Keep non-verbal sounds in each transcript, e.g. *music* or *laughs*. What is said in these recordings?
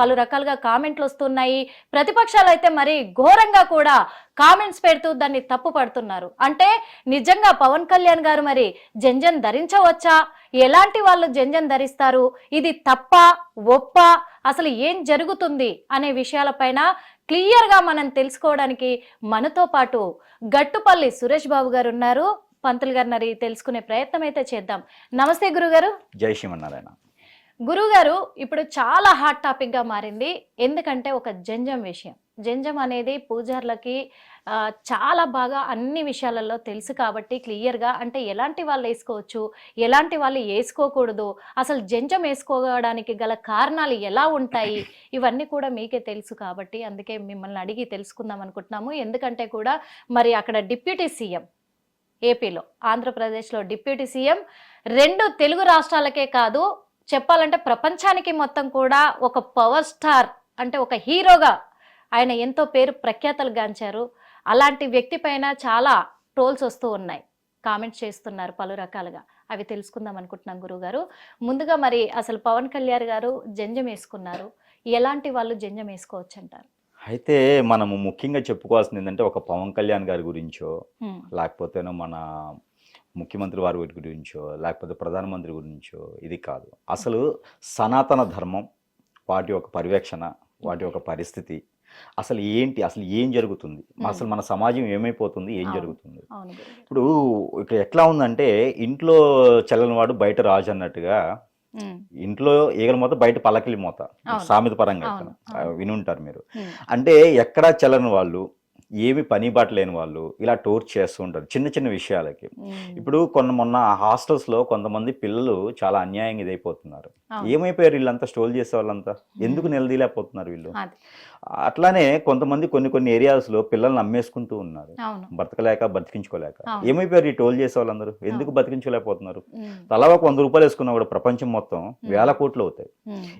పలు రకాలుగా కామెంట్లు వస్తున్నాయి. ప్రతిపక్షాలు అయితే మరి ఘోరంగా కూడా కామెంట్స్ పెడుతూ దాన్ని తప్పు పడుతున్నారు. అంటే నిజంగా పవన్ కళ్యాణ్ గారు మరి జంజన్ ధరించవచ్చా? ఎలాంటి వాళ్ళు జంజన్ ధరిస్తారు? ఇది తప్ప? ఒప్ప? అసలు ఏం జరుగుతుంది? అనే విషయాలపైన క్లియర్గా మనం తెలుసుకోవడానికి మనతో పాటు గట్టుపల్లి సురేష్ బాబు గారు ఉన్నారు. పంతులు గారు మరి తెలుసుకునే ప్రయత్నం అయితే చేద్దాం. నమస్తే గురుగారు. జై శ్రీమన్నారాయణ. గురుగారు ఇప్పుడు చాలా హాట్ టాపిక్గా మారింది. ఎందుకంటే ఒక జంజం విషయం. జంజం అనేది పూజార్లకి చాలా బాగా అన్ని విషయాలలో తెలుసు కాబట్టి క్లియర్గా అంటే ఎలాంటి వాళ్ళు వేసుకోవచ్చు ఎలాంటి వాళ్ళు వేసుకోకూడదు అసలు జంజం వేసుకోవడానికి గల కారణాలు ఎలా ఉంటాయి ఇవన్నీ కూడా మీకే తెలుసు కాబట్టి అందుకే మిమ్మల్ని అడిగి తెలుసుకుందాం అనుకుంటున్నాము. ఎందుకంటే కూడా మరి అక్కడ డిప్యూటీ సీఎం ఏపీలో ఆంధ్రప్రదేశ్లో డిప్యూటీ సీఎం రెండు తెలుగు రాష్ట్రాలకే కాదు చెప్పాలంటే ప్రపంచానికి మొత్తం కూడా ఒక పవర్ స్టార్ అంటే ఒక హీరోగా ఆయన ఎంతో పేరు ప్రఖ్యాతలు గాంచారు. అలాంటి వ్యక్తి పైన చాలా ట్రోల్స్ వస్తూ ఉన్నాయి. కామెంట్స్ చేస్తున్నారు పలు రకాలుగా. అవి తెలుసుకుందాం అనుకుంటున్నాం గురుగారు ముందుగా మరి అసలు పవన్ కళ్యాణ్ గారు జంజం వేసుకున్నారు. ఎలాంటి వాళ్ళు జంజం వేసుకోవచ్చు అంటారు? అయితే మనము ముఖ్యంగా చెప్పుకోవాల్సింది ఏంటంటే ఒక పవన్ కళ్యాణ్ గారి గురించో. లేకపోతేనో మన ముఖ్యమంత్రి వారి గురించో లేకపోతే ప్రధానమంత్రి గురించో ఇది కాదు అసలు సనాతన ధర్మం వాటి యొక్క పర్యవేక్షణ వాటి యొక్క పరిస్థితి అసలు ఏంటి అసలు ఏం జరుగుతుంది అసలు మన సమాజం ఏమైపోతుంది ఏం. జరుగుతుంది. ఇప్పుడు ఇక్కడ ఎట్లా ఉందంటే ఇంట్లో చెల్లని వాడు బయట రాజు అన్నట్టుగా. ఇంట్లో ఈగల మూత బయట పలకిలి మూత. సామెత పరంగా. అవును. వినుంటారు మీరు. అంటే ఎక్కడా చెల్లని వాళ్ళు ఏమి పని బాట లేని వాళ్ళు ఇలా టోర్ చేస్తూ ఉంటారు. చిన్న చిన్న విషయాలకి. ఇప్పుడు కొన్న మొన్న హాస్టల్స్లో కొంతమంది పిల్లలు చాలా అన్యాయంగా ఇదైపోతున్నారు. ఏమైపోయారు వీళ్ళంతా? స్టోల్ చేసే వాళ్ళంతా ఎందుకు నిలదీలేకపోతున్నారు వీళ్ళు. అట్లానే కొంతమంది కొన్ని కొన్ని ఏరియాస్లో పిల్లల్ని అమ్మేసుకుంటూ ఉన్నారు. అవును. బతకలేక బతికించుకోలేక. ఏమైపోయారు ఈ టోల్ చేసే వాళ్ళందరూ ఎందుకు బతికించుకోలేకపోతున్నారు. తలా ఒక వంద రూపాయలు వేసుకున్నా కూడా ప్రపంచం మొత్తం వేల కోట్లు అవుతాయి.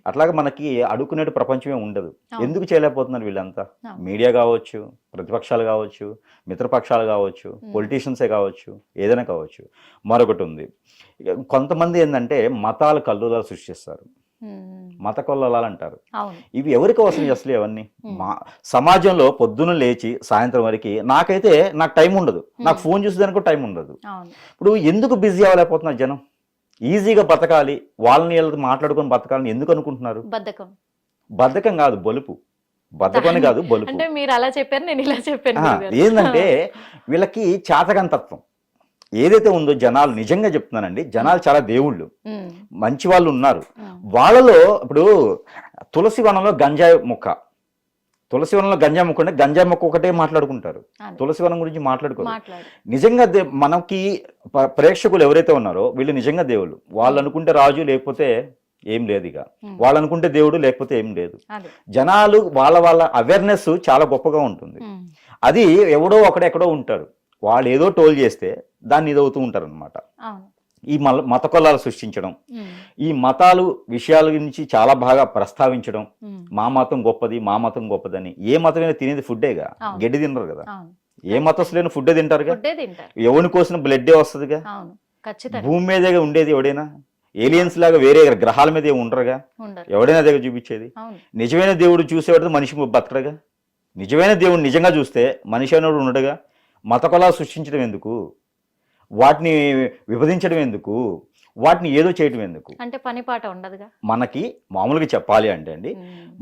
అట్లాగే మనకి అడుక్కునేటు ప్రపంచమే ఉండదు. ఎందుకు చేయలేకపోతున్నారు వీళ్ళంతా. మీడియా కావచ్చు ప్రతిపక్షాలు కావచ్చు మిత్రపక్షాలు కావచ్చు పొలిటీషియన్సే కావచ్చు ఏదైనా కావచ్చు. మరొకటి ఉంది. కొంతమంది ఏంటంటే మతాలు కల్లులాలు సృష్టిస్తారు. మత కొల్లలాలు అంటారు ఇవి ఎవరికి అవసరం అసలు ఇవన్నీ. మా సమాజంలో పొద్దున లేచి సాయంత్రం వరకు నాకైతే నాకు టైం ఉండదు. నాకు ఫోన్ చూసేదానికి టైం ఉండదు. ఇప్పుడు ఎందుకు బిజీ అవ్వలేకపోతున్నారు జనం? ఈజీగా బతకాలి వాళ్ళని వీళ్ళకి మాట్లాడుకొని బతకాలని ఎందుకు అనుకుంటున్నారు? బద్ధకం. బద్ధకం కాదు బలుపు. బద్ధకం అని కాదు బలుపు. అంటే మీరు అలా చెప్పారు నేను ఇలా చెప్పాను. ఏంటంటే వీళ్ళకి చాతకంతత్వం. ఏదైతే ఉందో జనాలు నిజంగా చెప్తున్నానండి జనాలు చాలా దేవుళ్ళు. మంచి వాళ్ళు ఉన్నారు. వాళ్ళలో ఇప్పుడు తులసి వనంలో గంజాయి మొక్క. తులసి వనంలో గంజాయి మొక్క ఉంటే గంజాయి మొక్క ఒకటే మాట్లాడుకుంటారు. తులసి వనం గురించి మాట్లాడుకోరు. మాట్లాడు. నిజంగా మనకి ప్రేక్షకులు ఎవరైతే ఉన్నారో వీళ్ళు నిజంగా దేవుళ్ళు. వాళ్ళు అనుకుంటే రాజు లేకపోతే ఏం లేదు ఇక. వాళ్ళు అనుకుంటే దేవుడు లేకపోతే ఏం లేదు. జనాలు వాళ్ళ వాళ్ళ అవేర్నెస్ చాలా గొప్పగా ఉంటుంది. అది ఎవడో ఒకడెక్కడో ఉంటారు వాళ్ళు ఏదో టోల్ చేస్తే దాన్ని ఇదవుతూ ఉంటారు అనమాట ఈ మల మత కొల్లాలు సృష్టించడం. ఈ మతాలు విషయాల గురించి చాలా బాగా ప్రస్తావించడం. మా మతం గొప్పది మా మతం గొప్పదని. ఏ మతమైనా తినేది ఫుడ్డేగా. గడ్డి తినరు కదా. ఏ మతస్థులైన ఫుడ్డే తింటారుగా? ఎవరిని కోసిన బ్లడ్డే వస్తుందిగా? భూమి మీదే ఉండేది ఎవడైనా? ఏలియన్స్ లాగా వేరే గ్రహాల మీద ఏమి ఉండరుగా? ఉండరు. ఎవడైనా దగ్గర చూపించేది? నిజమైన దేవుడు చూసేవాడు మనిషి బతకడగా? నిజమైన దేవుడు నిజంగా చూస్తే మనిషి అనేవాడు ఉండడుగా? మత కులాలు సృష్టించడం ఎందుకు? వాటిని విభజించడం ఎందుకు? వాటిని ఏదో చేయడం ఎందుకు? అంటే పని పాట ఉండదుగా? మనకి మామూలుగా చెప్పాలి అంటే అండి.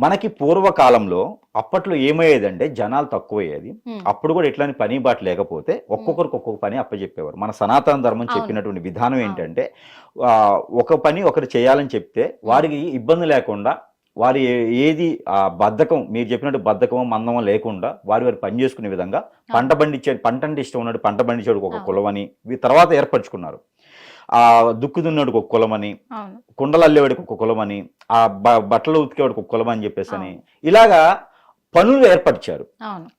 మనకి పూర్వకాలంలో అప్పట్లో ఏమయ్యేదంటే జనాలు తక్కువయ్యేది. అప్పుడు కూడా ఇట్లాంటి పని బాట లేకపోతే ఒక్కొక్కరికి ఒక్కొక్క పని అప్పచెప్పేవారు మన సనాతన ధర్మం. చెప్పినటువంటి విధానం ఏంటంటే ఒక పని ఒకరు చేయాలని చెప్తే వారికి ఇబ్బంది లేకుండా వారి ఏది ఆ బద్ధకం మీరు చెప్పినట్టు బద్ధకమో మందమో లేకుండా వారి వారి పని చేసుకునే విధంగా పంట పండించే పంట అంటే ఇష్టం ఉన్నట్టు పంట పండించేవాడికి ఒక ఇవి తర్వాత ఏర్పరచుకున్నారు. ఆ దుక్కు దున్నోడికి ఒక కులమని కుండలు అల్లేవాడికి ఒక కులమని ఆ బట్టలు ఉతికేవాడికి ఒక కులమని చెప్పేసి అని. ఇలాగా పనులు ఏర్పరిచారు.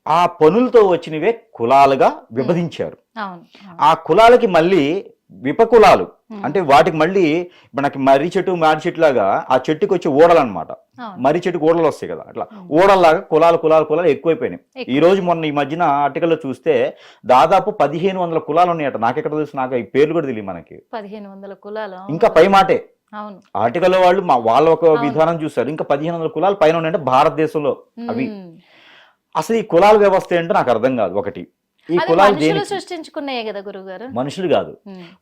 ఆ పనులతో వచ్చినవే కులాలుగా విభజించారు. ఆ కులాలకి మళ్ళీ విపకులాలు. అంటే వాటికి మళ్ళీ మనకి మర్రి చెట్టు మారి చెట్టు లాగా ఆ చెట్టుకి వచ్చి ఊడలు అనమాట మర్రి చెట్టుకి ఊడలు వస్తాయి కదా అట్లా. హ్మ్. ఊడల్లాగా కులాలు కులాలు కులాలు ఎక్కువైపోయినాయి. ఎక్కువ. ఈ రోజు మొన్న ఈ మధ్యన ఆర్టికల్లో చూస్తే దాదాపు పదిహేను వందల కులాలు ఉన్నాయట నాకెక్కడ తెలుసు? నాకు ఈ పేర్లు కూడా తెలియదు మనకి. పదిహేను వందల కులాలు. ఇంకా పై మాటే. అవును. ఆర్టికల్ వాళ్ళు మా వాళ్ళ ఒక. విధానం చూశారు. ఇంకా పదిహేను వందల కులాలు పైన ఉన్నాయంటే భారతదేశంలో అవి. అసలు ఈ కులాల వ్యవస్థ ఏంటో నాకు అర్థం కాదు ఒకటి. ఈ కులాలు మనుషులు సృష్టించుకున్నాయే కదా గురువు గారు మనుషులు కాదు.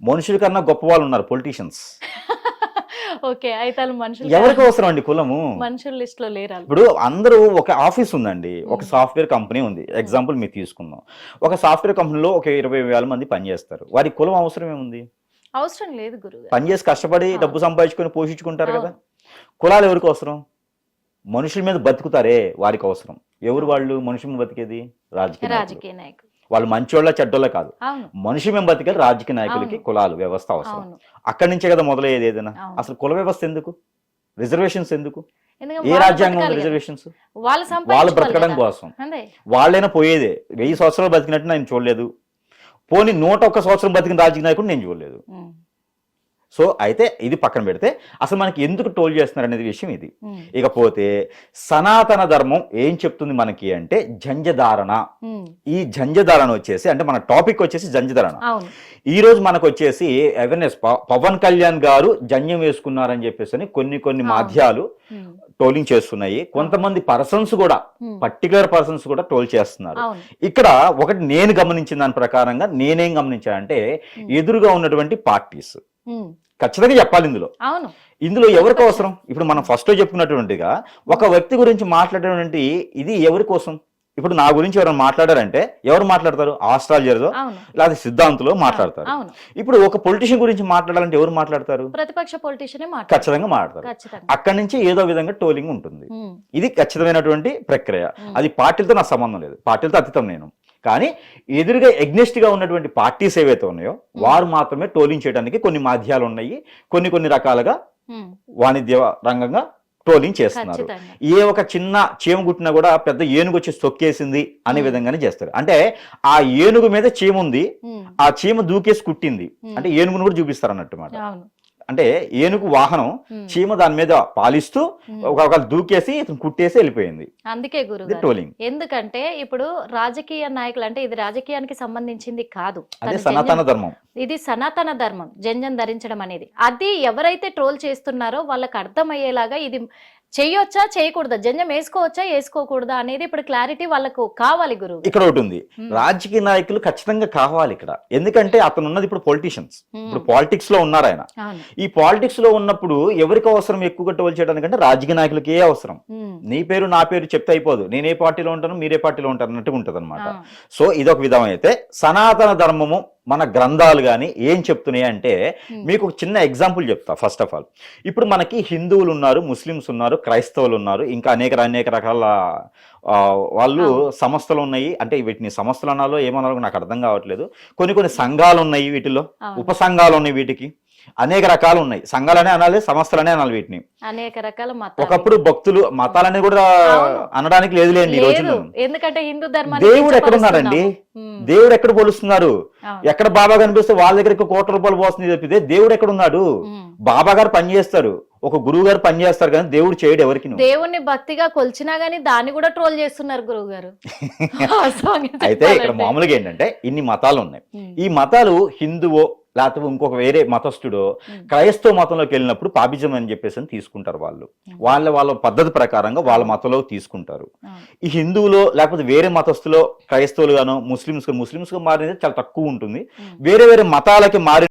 మనుషుల కన్నా గొప్ప వాళ్ళు ఉన్నారు పొలిటీషియన్స్ ఓకే అయితే మనుషులు ఎవరికి అవసరం అండి కులము? మనుషుల లిస్ట్లో లేరు. ఇప్పుడు అందరూ ఒక ఆఫీస్ ఉందండి ఒక సాఫ్ట్వేర్ కంపెనీ ఉంది. ఎగ్జాంపుల్ మీరు తీసుకుందాం. ఒక సాఫ్ట్వేర్ కంపెనీలో ఒక ఇరవై వేల మంది పనిచేస్తారు. వారి కులం అవసరం ఏముంది? అవసరం లేదు గురువు గారు పనిచేసి కష్టపడి. డబ్బు సంపాదించుకొని పోషించుకుంటారు కదా. కులాలు ఎవరికి అవసరం? మనుషుల మీద బతుకుతారే వారికి అవసరం. ఎవరు వాళ్ళు? మనుషుల మీద బతికేది? రాజకీయ. రాజకీయ నాయకులు. వాళ్ళు మంచోళ్ళ చెడ్డోళ్ళ కాదు. మనిషి మేము బతికేది రాజకీయ నాయకులకి. కులాలు వ్యవస్థ అవసరం. అక్కడి నుంచే కదా మొదలయ్యేది ఏదైనా. అసలు కుల వ్యవస్థ ఎందుకు? రిజర్వేషన్స్ ఎందుకు? ఏ రాజ్యాంగం. రిజర్వేషన్స్? వాళ్ళు బ్రతకడం. కోసం. వాళ్ళైనా పోయేదే. వెయ్యి సంవత్సరాలు బతికినట్టు నేను చూడలేదు. పోనీ నూట ఒక్క సంవత్సరం బతికిన రాజకీయ నాయకుడు నేను చూడలేదు. సో అయితే ఇది పక్కన పెడితే అసలు మనకి ఎందుకు టోల్ చేస్తున్నారు అనేది విషయం ఇది. ఇకపోతే సనాతన ధర్మం ఏం చెప్తుంది మనకి అంటే జంజధారణ. ఈ జంజధారణ వచ్చేసి అంటే మన టాపిక్ వచ్చేసి జంజధారణ ఈ రోజు మనకు వచ్చేసి అవేర్నెస్ పవన్ కళ్యాణ్ గారు జంజం వేసుకున్నారని చెప్పేసి కొన్ని కొన్ని. మాధ్యాలు ఉమ్. ట్రోలింగ్ చేస్తున్నాయి కొంతమంది పర్సన్స్ కూడా. పర్టికులర్ పర్సన్స్ కూడా ట్రోల్ చేస్తున్నారు ఇక్కడ ఒకటి నేను గమనించిన దాని ప్రకారంగా నేనేం గమనించానంటే. ఎదురుగా ఉన్నటువంటి పార్టీస్. ఖచ్చితంగా చెప్పాలి ఇందులో. అవును. ఇందులో ఎవరికి అవసరం? ఇప్పుడు మనం ఫస్ట్లో చెప్పుకున్నటువంటిగా ఒక వ్యక్తి గురించి మాట్లాడేటువంటి ఇది ఎవరి కోసం? ఇప్పుడు నా గురించి ఎవరైనా మాట్లాడారంటే ఎవరు మాట్లాడతారు? ఆస్ట్రాలజర్లో అవును. లేదా సిద్ధాంతులో మాట్లాడతారు. ఇప్పుడు ఒక పొలిటీషియన్ గురించి మాట్లాడాలంటే ఎవరు మాట్లాడతారు? ప్రతిపక్ష పొలిటీషియన్ ఖచ్చితంగా మాట్లాడతారు. అక్కడి నుంచి ఏదో విధంగా టోలింగ్ ఉంటుంది. ఇది ఖచ్చితమైనటువంటి ప్రక్రియ. అది పార్టీలతో నాకు సంబంధం లేదు. పార్టీలతో అతీతం నేను. కానీ ఎదురుగా ఎగ్నెస్ట్గా ఉన్నటువంటి పార్టీస్ ఏవైతే ఉన్నాయో వారు మాత్రమే టోలింగ్ చేయడానికి కొన్ని మాధ్యాలు ఉన్నాయి కొన్ని కొన్ని రకాలుగా. వాణిజ్య రంగంగా ట్రోలింగ్ చేస్తున్నారు ఏ ఒక చిన్న చీమ కుట్టినా కూడా పెద్ద ఏనుగు వచ్చి తొక్కేసింది అనే. విధంగానే చేస్తారు అంటే ఆ ఏనుగు మీద చీమ ఉంది. ఆ చీమ దూకేసి కుట్టింది. అంటే ఏనుగును కూడా చూపిస్తారు అన్నట్టు మాట అంటే ఏనుగు వాహనం. చీమ దాని మీద పాలిస్తూ ఉమ్. ఒక ఒక దూకేసి ఇతను కుట్టేసి వెళ్ళిపోయింది. అందుకే ఇది గురుగారు ట్రోలింగ్ ఎందుకంటే ఇప్పుడు రాజకీయ నాయకులు అంటే ఇది రాజకీయానికి సంబంధించింది కాదు. అదే తను సనాతన ధర్మం. ఇది సనాతన ధర్మం జంజం ధరించడం అనేది. అది ఎవరైతే ట్రోల్ చేస్తున్నారో వాళ్ళకి అర్థమయ్యేలాగా ఇది చేయొచ్చా చేయకూడదా జంజం వేసుకోవచ్చా వేసుకోకూడదా అనేది ఇప్పుడు క్లారిటీ వాళ్ళకు కావాలి గురువు ఇక్కడ ఒకటి ఉంది. రాజకీయ నాయకులు ఖచ్చితంగా కావాలి ఇక్కడ. ఎందుకంటే అతను ఉన్నది ఇప్పుడు పొలిటీషియన్స్ ఇప్పుడు పాలిటిక్స్లో ఉన్నారు ఆయన. ఈ పాలిటిక్స్లో ఉన్నప్పుడు ఎవరికి అవసరం ఎక్కువగా టోల్ చేయడానికంటే రాజకీయ నాయకులకే అవసరం. ఉమ్. నీ పేరు నా పేరు చెప్తే అయిపోదు. నేను ఏ పార్టీలో ఉంటాను మీరే పార్టీలో ఉంటారు అన్నట్టు ఉంటుంది అనమాట. సో ఇదొక విధం అయితే సనాతన ధర్మము మన గ్రంథాలు కానీ ఏం చెప్తున్నాయి అంటే. మీకు ఒక చిన్న ఎగ్జాంపుల్ చెప్తా ఫస్ట్ ఆఫ్ ఆల్ ఇప్పుడు మనకి హిందువులు ఉన్నారు ముస్లిమ్స్ ఉన్నారు క్రైస్తవులు ఉన్నారు ఇంకా అనేక అనేక రకాల వాళ్ళు. సంస్థలు ఉన్నాయి అంటే వీటిని సంస్థలు అనాలో ఏమనాలో నాకు అర్థం కావట్లేదు కొన్ని కొన్ని సంఘాలు ఉన్నాయి వీటిలో అవును. ఉప సంఘాలు ఉన్నాయి వీటికి అనేక రకాలు ఉన్నాయి. సంఘాలనే అనాలి సంస్థలనే అనాలి వీటిని. అనేక రకాల మతాలు. ఒకప్పుడు భక్తులు మతాలని కూడా. అనడానికి లేదు. రోజుల్లో. ఎందుకంటే హిందూ ధర్మాన్ని దేవుడు ఎక్కడ ఉన్నాడండి. దేవుడు ఎక్కడ పోలుస్తున్నారు. ఎక్కడ బాబా కనిపిస్తే వాళ్ళ దగ్గరికి కోట్ల రూపాయలు పోస్తుంది తప్పితే దేవుడు ఎక్కడ ఉన్నాడు. బాబా గారు పని చేస్తారు. ఒక గురువు గారు పని చేస్తారు కానీ దేవుడు చేయడు ఎవరికి దేవుణ్ణి భక్తిగా కొలిచినా గానీ దాన్ని కూడా ట్రోల్ చేస్తున్నారు గురువు గారు. *laughs* అయితే ఇక్కడ మామూలుగా ఏంటంటే ఇన్ని మతాలు ఉన్నాయి. ఈ మతాలు హిందువో లేకపోతే ఇంకొక వేరే మతస్థుడో క్రైస్తవ మతంలోకి వెళ్ళినప్పుడు పాపిజం అని చెప్పేసి అని తీసుకుంటారు వాళ్ళు. వాళ్ళ వాళ్ళ పద్ధతి ప్రకారంగా వాళ్ళ మతంలో తీసుకుంటారు. ఈ హిందువులో లేకపోతే వేరే మతస్థులో క్రైస్తవులు గాను ముస్లిమ్స్ ముస్లిమ్స్గా మారినది చాలా తక్కువ ఉంటుంది. వేరే వేరే మతాలకి మారి